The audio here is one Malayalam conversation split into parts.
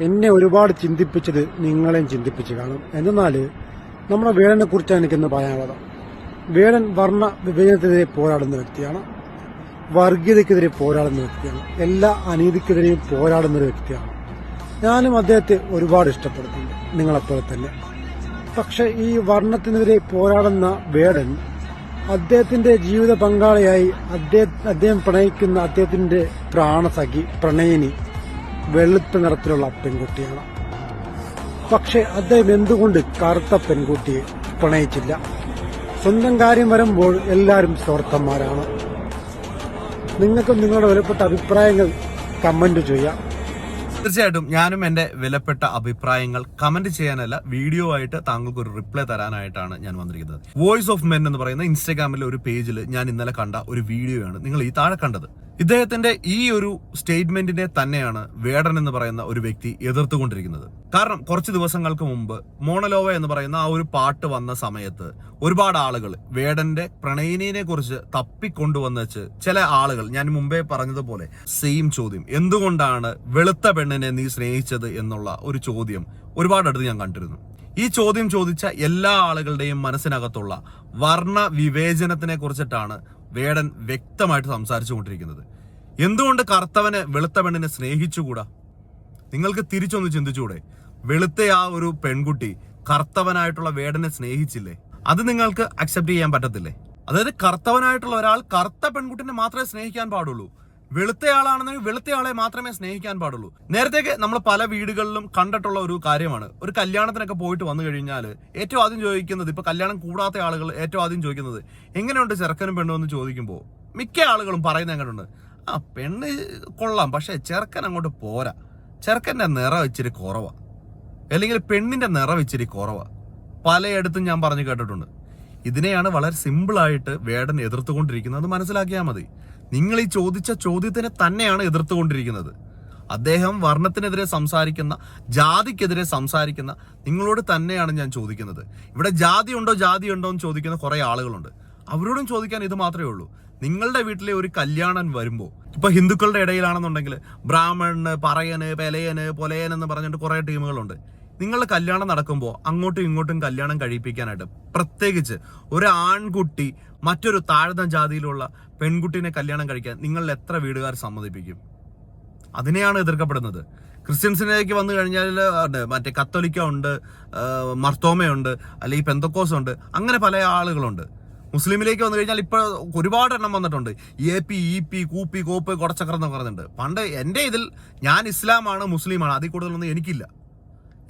എന്നെ ഒരുപാട് ചിന്തിപ്പിച്ചത് നിങ്ങളെയും ചിന്തിപ്പിച്ചു കാണും. എന്നാൽ നമ്മുടെ വേടനെ കുറിച്ചാണ് എനിക്കിന്ന് പറയാനുള്ളത് വേടൻ വർണ വിഭജനത്തിനെതിരെ പോരാടുന്ന വ്യക്തിയാണ്. വർഗീയതയ്ക്കെതിരെ പോരാടുന്ന വ്യക്തിയാണ്. എല്ലാ അനീതിക്കെതിരെയും പോരാടുന്ന ഒരു വ്യക്തിയാണ്. ഞാനും അദ്ദേഹത്തെ ഒരുപാട് ഇഷ്ടപ്പെടുന്നുണ്ട്. നിങ്ങളെപ്പോലെ തന്നെ. പക്ഷെ ഈ വർണത്തിനെതിരെ പോരാടുന്ന വേടൻ അദ്ദേഹത്തിന്റെ ജീവിത പങ്കാളിയായി അദ്ദേഹം പ്രണയിക്കുന്ന അദ്ദേഹത്തിന്റെ പ്രാണസഖി പ്രണയിനി വെളുത്ത നിറത്തിലുള്ള പെൺകുട്ടിയാണ്. പക്ഷെ അദ്ദേഹം എന്തുകൊണ്ട് കറുത്ത പെൺകുട്ടിയെ പ്രണയിച്ചില്ല? സ്വന്തം കാര്യം വരുമ്പോൾ എല്ലാവരും സ്വാർത്ഥന്മാരാണ്. നിങ്ങൾക്ക് നിങ്ങളുടെ വിലപ്പെട്ട അഭിപ്രായങ്ങൾ കമന്റ് ചെയ്യാം. തീർച്ചയായിട്ടും ഞാനും എന്റെ വിലപ്പെട്ട അഭിപ്രായങ്ങൾ കമന്റ് ചെയ്യാനല്ല വീഡിയോ ആയിട്ട് താങ്കൾക്ക് ഒരു റിപ്ലൈ തരാനായിട്ടാണ് ഞാൻ വന്നിരിക്കുന്നത്. വോയിസ് ഓഫ് മെൻ എന്ന് പറയുന്ന ഇൻസ്റ്റാഗ്രാമിലെ ഒരു പേജിൽ ഞാൻ ഇന്നലെ കണ്ട ഒരു വീഡിയോയാണ് നിങ്ങൾ ഈ താഴെ കണ്ടത്. ഇദ്ദേഹത്തിന്റെ ഈ ഒരു സ്റ്റേറ്റ്മെന്റിനെ തന്നെയാണ് വേടൻ എന്ന് പറയുന്ന ഒരു വ്യക്തി എതിർത്തുകൊണ്ടിരിക്കുന്നത്. കാരണം കുറച്ച് ദിവസങ്ങൾക്ക് മുമ്പ് മോണലോവ എന്ന് പറയുന്ന ആ ഒരു പാട്ട് വന്ന സമയത്ത് ഒരുപാട് ആളുകൾ വേടന്റെ പ്രണയിനിയെ കുറിച്ച് തപ്പിക്കൊണ്ടുവന്ന് വെച്ച് ചില ആളുകൾ ഞാൻ മുമ്പേ പറഞ്ഞതുപോലെ സെയിം ചോദ്യം എന്തുകൊണ്ടാണ് വെളുത്ത പെണ്ണിനെ നീ സ്നേഹിച്ചത്? എന്നുള്ള ഒരു ചോദ്യം ഒരുപാട് അടുത്ത് ഞാൻ കണ്ടിരുന്നു. ഈ ചോദ്യം ചോദിച്ച എല്ലാ ആളുകളുടെയും മനസ്സിനകത്തുള്ള വർണ വിവേചനത്തിനെ കുറിച്ചിട്ടാണ് വേടൻ വ്യക്തമായിട്ട് സംസാരിച്ചു കൊണ്ടിരിക്കുന്നത്. എന്തുകൊണ്ട് കറുത്തവനെ വെളുത്ത പെണ്ണിനെ സ്നേഹിച്ചുകൂടാ? നിങ്ങൾക്ക് തിരിച്ചൊന്ന് ചിന്തിച്ചുകൂടെ വെളുത്ത ആ ഒരു പെൺകുട്ടി കറുത്തവനായിട്ടുള്ള വേടനെ സ്നേഹിച്ചില്ലേ? അത് നിങ്ങൾക്ക് അക്സെപ്റ്റ് ചെയ്യാൻ പറ്റത്തില്ലേ? അതായത് കറുത്തവനായിട്ടുള്ള ഒരാൾ കറുത്ത പെൺകുട്ടിനെ മാത്രമേ സ്നേഹിക്കാൻ പാടുള്ളൂ. വെളുത്തയാളാണെന്നെങ്കിൽ വെളുത്തയാളെ മാത്രമേ സ്നേഹിക്കാൻ പാടുള്ളൂ. നേരത്തേക്ക് നമ്മൾ പല വീടുകളിലും കണ്ടിട്ടുള്ള ഒരു കാര്യമാണ്. ഒരു കല്യാണത്തിനൊക്കെ പോയിട്ട് വന്നു കഴിഞ്ഞാൽ ഏറ്റവും ആദ്യം ചോദിക്കുന്നത് ഇപ്പൊ കല്യാണം കൂടാത്ത ആളുകൾ ഏറ്റവും ആദ്യം ചോദിക്കുന്നത് എങ്ങനെയുണ്ട് ചെറുക്കനും പെണ്ണും എന്ന് ചോദിക്കുമ്പോൾ മിക്ക ആളുകളും പറയുന്നത് എങ്ങനെയുണ്ട്? ആ പെണ്ണ് കൊള്ളാം പക്ഷെ ചെറുക്കൻ അങ്ങോട്ട് പോരാ. ചെറുക്കന്റെ നിറം ഇച്ചിരി കുറവാ. അല്ലെങ്കിൽ പെണ്ണിന്റെ നിറം ഇച്ചിരി കുറവാ. പലയിടത്തും ഞാൻ പറഞ്ഞു കേട്ടിട്ടുണ്ട്. ഇതിനെയാണ് വളരെ സിമ്പിളായിട്ട് വേടൻ എതിർത്തുകൊണ്ടിരിക്കുന്നത്. അത് മനസ്സിലാക്കിയാൽ മതി. നിങ്ങൾ ഈ ചോദിച്ച ചോദ്യത്തിനെ തന്നെയാണ് എതിർത്തുകൊണ്ടിരിക്കുന്നത്. അദ്ദേഹം വർണത്തിനെതിരെ സംസാരിക്കുന്ന ജാതിക്കെതിരെ സംസാരിക്കുന്ന നിങ്ങളോട് തന്നെയാണ് ഞാൻ ചോദിക്കുന്നത്. ഇവിടെ ജാതി ഉണ്ടോ ജാതി ഉണ്ടോ എന്ന് ചോദിക്കുന്ന കുറെ ആളുകളുണ്ട്. അവരോടും ചോദിക്കാൻ ഇത് മാത്രമേ ഉള്ളൂ. നിങ്ങളുടെ വീട്ടിലെ ഒരു കല്യാണം വരുമ്പോൾ ഇപ്പൊ ഹിന്ദുക്കളുടെ ഇടയിലാണെന്നുണ്ടെങ്കിൽ ബ്രാഹ്മണന് പറയന് പെലയന് പൊലയൻ എന്ന് പറഞ്ഞിട്ട് കുറെ ടീമുകളുണ്ട്. നിങ്ങളുടെ കല്യാണം നടക്കുമ്പോൾ അങ്ങോട്ടും ഇങ്ങോട്ടും കല്യാണം കഴിപ്പിക്കാനായിട്ട് പ്രത്യേകിച്ച് ഒരു ആൺകുട്ടി മറ്റൊരു താഴ്ന്ന ജാതിയിലുള്ള പെൺകുട്ടീനെ കല്യാണം കഴിക്കാൻ നിങ്ങൾ എത്ര വീടുകാർ സമ്മതിപ്പിക്കും? അതിനെയാണ് എതിർക്കപ്പെടുന്നത്. ക്രിസ്ത്യൻസിനേക്ക് വന്നു കഴിഞ്ഞാൽ മറ്റേ കത്തോലിക്ക ഉണ്ട് മർത്തോമയുണ്ട് അല്ലെങ്കിൽ പെന്തക്കോസ് ഉണ്ട് അങ്ങനെ പല ആളുകളുണ്ട്. മുസ്ലിമിലേക്ക് വന്നു കഴിഞ്ഞാൽ ഇപ്പോൾ ഒരുപാട് എണ്ണം വന്നിട്ടുണ്ട്. എ പി ഇ പി കൂപ്പി കോപ്പ് കുടച്ചക്രം പറയുന്നുണ്ട് പണ്ട് എന്റെ ഇതിൽ ഞാൻ ഇസ്ലാമാണ് മുസ്ലിമാണ് അതിൽ കൂടുതലൊന്നും എനിക്കില്ല.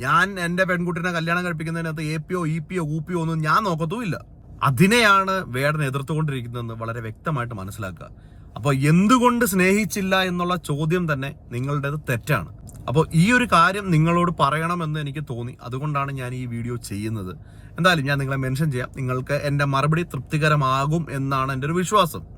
ഞാൻ എന്റെ പെൺകുട്ടിനെ കല്യാണം കഴിപ്പിക്കുന്നതിനകത്ത് എ പിയോ ഇ പിയോ ഊപ്പിയോ ഒന്നും ഞാൻ നോക്കത്തുമില്ല. അതിനെയാണ് വേടൻ എതിർത്തുകൊണ്ടിരിക്കുന്നതെന്ന് വളരെ വ്യക്തമായിട്ട് മനസ്സിലാക്കുക. അപ്പോൾ എന്തുകൊണ്ട് സ്നേഹിച്ചില്ല എന്നുള്ള ചോദ്യം തന്നെ നിങ്ങളുടേത് തെറ്റാണ്. അപ്പോൾ ഈ ഒരു കാര്യം നിങ്ങളോട് പറയണമെന്ന് എനിക്ക് തോന്നി. അതുകൊണ്ടാണ് ഞാൻ ഈ വീഡിയോ ചെയ്യുന്നത്. എന്തായാലും ഞാൻ നിങ്ങളെ മെൻഷൻ ചെയ്യാം. നിങ്ങൾക്ക് എന്റെ മറുപടി തൃപ്തികരമാകും എന്നാണ് എന്റെ ഒരു വിശ്വാസം.